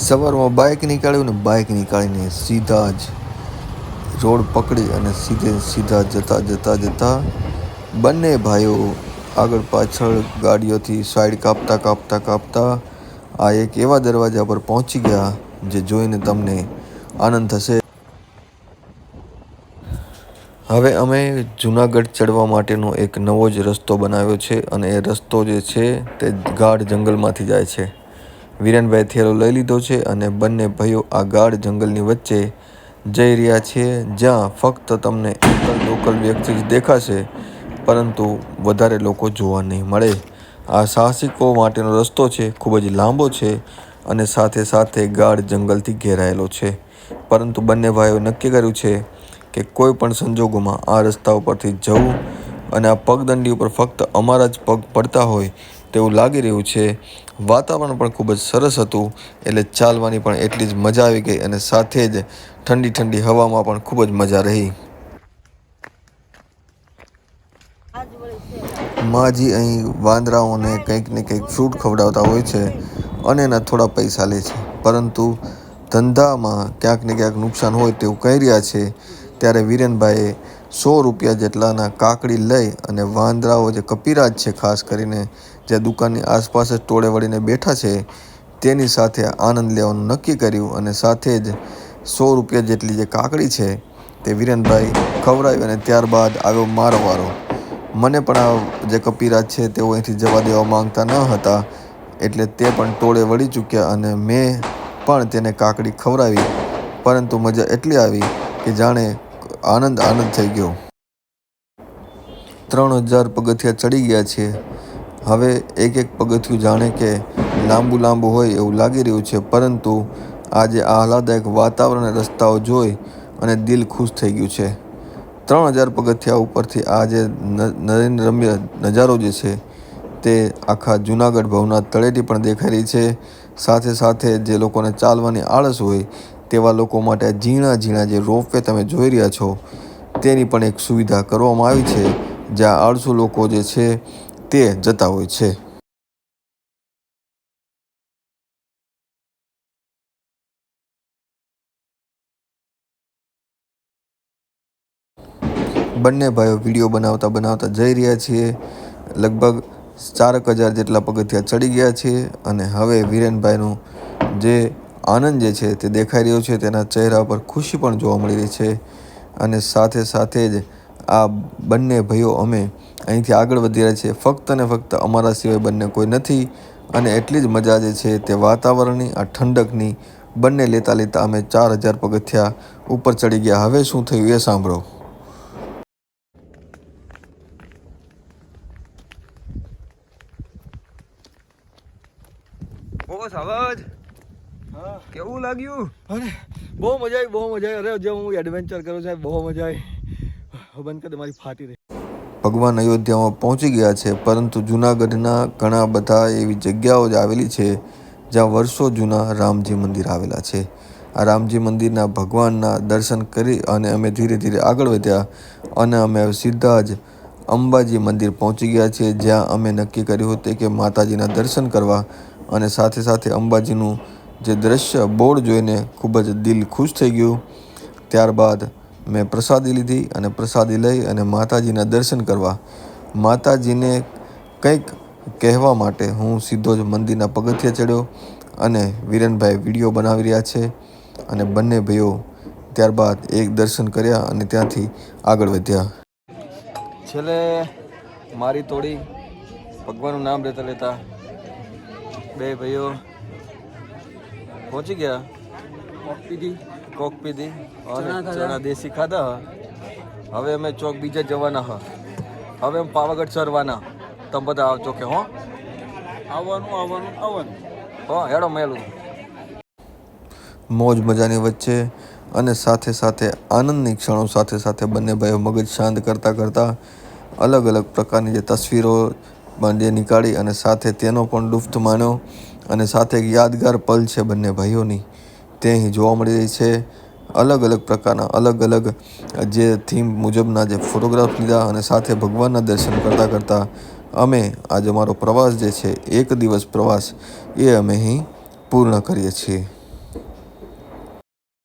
સવારમાં બાઇક નીકાળ્યું ને બાઇક નીકાળીને સીધા જ રોડ પકડી અને સીધે સીધા જતા જતા જતા બંને ભાઈઓ આગળ પાછળ ગાડીઓથી સાઈડ કાપતા કાપતા કાપતા આ એક એવા દરવાજા પર પહોંચી ગયા જે જોઈને તમને આનંદ થશે. હવે અમે જુનાગઢ ચડવા માટેનો એક નવો જ રસ્તો બનાવ્યો છે અને એ રસ્તો જે છે તે ગાઢ જંગલમાંથી જાય છે. વિરેનભાઈ થેલો લઈ લીધો છે અને બંને ભાઈઓ આ ગાઢ જંગલની વચ્ચે જઈ રહ્યા છે, જ્યાં ફક્ત તમને એકલ લોકલ વ્યક્તિ જ દેખાશે, પરંતુ વધારે લોકો જોવા નહીં મળે. આ સાહસિકો માટેનો રસ્તો છે, ખૂબ જ લાંબો છે અને સાથે સાથે ગાઢ જંગલથી ઘેરાયેલો છે. પરંતુ બંને ભાઈઓ નક્કી કર્યું છે કે કોઈ પણ સંજોગોમાં આ રસ્તા ઉપરથી જવું અને આ પગદંડી ઉપર ફક્ત અમારા જ પગ પડતા હોય તેવું લાગી રહ્યું છે. વાતાવરણ પણ ખૂબ જ સરસ હતું. એટલે ચાલવાની પણ એટલી જ મજા આવી ગઈ અને સાથે જ ઠંડી ઠંડી હવામાં પણ ખૂબ જ મજા રહી. માજી અહીં વાંદરાઓને કંઈક ને કંઈક ફ્રૂટ ખવડાવતા હોય છે અને એના થોડા પૈસા લે છે. પરંતુ ધંધામાં ક્યાંક ને ક્યાંક નુકસાન હોય તેવું કહી રહ્યા છે. ત્યારે વિરેનભાઈએ સો રૂપિયા જેટલાના કાકડી લઈ અને વાંદરાઓ જે કપિરાજ છે, ખાસ કરીને જે દુકાનની આસપાસ જ ટોળે વળીને બેઠા છે, તેની સાથે આનંદ લેવાનું નક્કી કર્યું અને સાથે જ સો રૂપિયા જેટલી જે કાકડી છે, તે વિરેનભાઈ ખવડાવી અને ત્યારબાદ આવ્યો મારો વારો. મને પણ આ જે કપિરાજ છે, તેઓ અહીંથી જવા દેવા માંગતા ન હતા, એટલે તે પણ ટોળે વળી ચૂક્યા અને મેં પણ તેને કાકડી ખવડાવી, પરંતુ મજા એટલી આવી કે જાણે આનંદ આનંદ થઈ ગયો. ત્રણ હજાર પગથિયા ચડી ગયા છે. હવે એક એક પગથિયું જાણે કે લાંબુ લાંબુ હોય એવું લાગી રહ્યું છે, પરંતુ આજે આહલાદાયક વાતાવરણ રસ્તાઓ જોઈ અને દિલ ખુશ થઈ ગયું છે. ત્રણ હજાર પગથિયા ઉપરથી આ જે નરેન્દ્રમ્ય નજારો જે છે તે આખા જૂનાગઢ ભવના તળેટી પણ દેખાઈ રહી છે. સાથે સાથે જે લોકોને ચાલવાની આળસ હોય તેવા લોકો માટે ઝીણા ઝીણા જે રોપવે તમે જોઈ રહ્યા છો, તેની પણ એક સુવિધા કરવામાં આવી છે, જ્યાં આળસુ લોકો જે છે તે જતા હોય છે. બંને ભાઈઓ વીડિયો બનાવતા બનાવતા જઈ રહ્યા છીએ, લગભગ ચારક હજાર જેટલા પગથિયા ચડી ગયા છે અને હવે વિરેનભાઈનું જે આનંદ જે છે તે દેખાઈ રહ્યો છે, તેના ચહેરા પર ખુશી પણ જોવા મળી રહી છે અને સાથે સાથે જ આ બંને ભાઈઓ અમે અહીંથી આગળ વધી રહ્યા છીએ. ફક્ત ને ફક્ત અમારા સિવાય બંને કોઈ નથી અને એટલી જ મજા જે છે તે વાતાવરણની, આ ઠંડકની બંને લેતા લેતા અમે ચાર હજાર પગથિયા ઉપર ચડી ગયા. હવે શું થયું એ સાંભળો. બોસ, અવાજ? કેવું લાગ્યું? અરે બહુ મજા આવી બહુ મજા આવી. અરે જે હું એડવેન્ચર કરું છું બહુ મજા આવી. બંધ કરી મારી ફાટી રહી. ભગવાન અયોધ્યામાં પહોંચી ગયા છે પરંતુ જૂનાગઢના ઘણા બધા એવી જગ્યાઓ જ આવેલી છે જ્યાં વર્ષો જૂના રામજી મંદિર આવેલા છે. આ રામજી મંદિરના ભગવાનના દર્શન કરી અને અમે ધીરે ધીરે આગળ વધ્યા અને અમે સીધા જ અંબાજી મંદિર પહોંચી ગયા છીએ જ્યાં અમે નક્કી કર્યું હતું કે માતાજીના દર્શન કરવા અને સાથે સાથે અંબાજીનું જે દ્રશ્ય બોર્ડ જોઈને ખૂબ જ દિલ ખુશ થઈ ગયું. ત્યારબાદ મેં પ્રસાદી લીધી અને પ્રસાદી લઈ અને માતાજીના દર્શન કરવા. માતાજીને કંઈક કહેવા માટે હું સીધો જ મંદિરના પગથિયે ચડ્યો અને વિરનભાઈ વીડિયો બનાવી રહ્યા છે અને બંને ભાઈઓ ત્યારબાદ એક દર્શન કર્યા અને ત્યાંથી આગળ વધ્યા. છેલ્લે મારી તોડી ભગવાનનું નામ લેતા લેતા બે ભાઈઓ પહોંચી ગયા? કોક પીધી. કોક પીધી? અને ચણા દેશી ખાધા હવે અમે ચોક બીજે જવાના હ. હવે અમે પાવાગઢ ચરવાના. તમે બધા આવજો કે હો. આવવાનું આવવાનું આવવાનું. હો હેડો મેલું. મોજ મજાની વચ્ચે અને સાથે સાથે આનંદની ક્ષણો સાથે સાથે બંને ભાઈઓ મગજ શાંત કરતાં કરતાં અલગ અલગ પ્રકારની જે તસવીરો પણ જે નીકાળી અને સાથે તેનો પણ લુફ્ત માણ્યો અને સાથે એક યાદગાર પલ છે બંને ભાઈઓની. તે અહીં જોવા મળી રહી છે. અલગ અલગ પ્રકારના, અલગ અલગ જે થીમ મુજબના જે ફોટોગ્રાફ લીધા અને સાથે ભગવાનના દર્શન કરતાં કરતાં અમે, આજે અમારો પ્રવાસ જે છે, એક દિવસ પ્રવાસ, એ અમે અહીં પૂર્ણ કરીએ છીએ.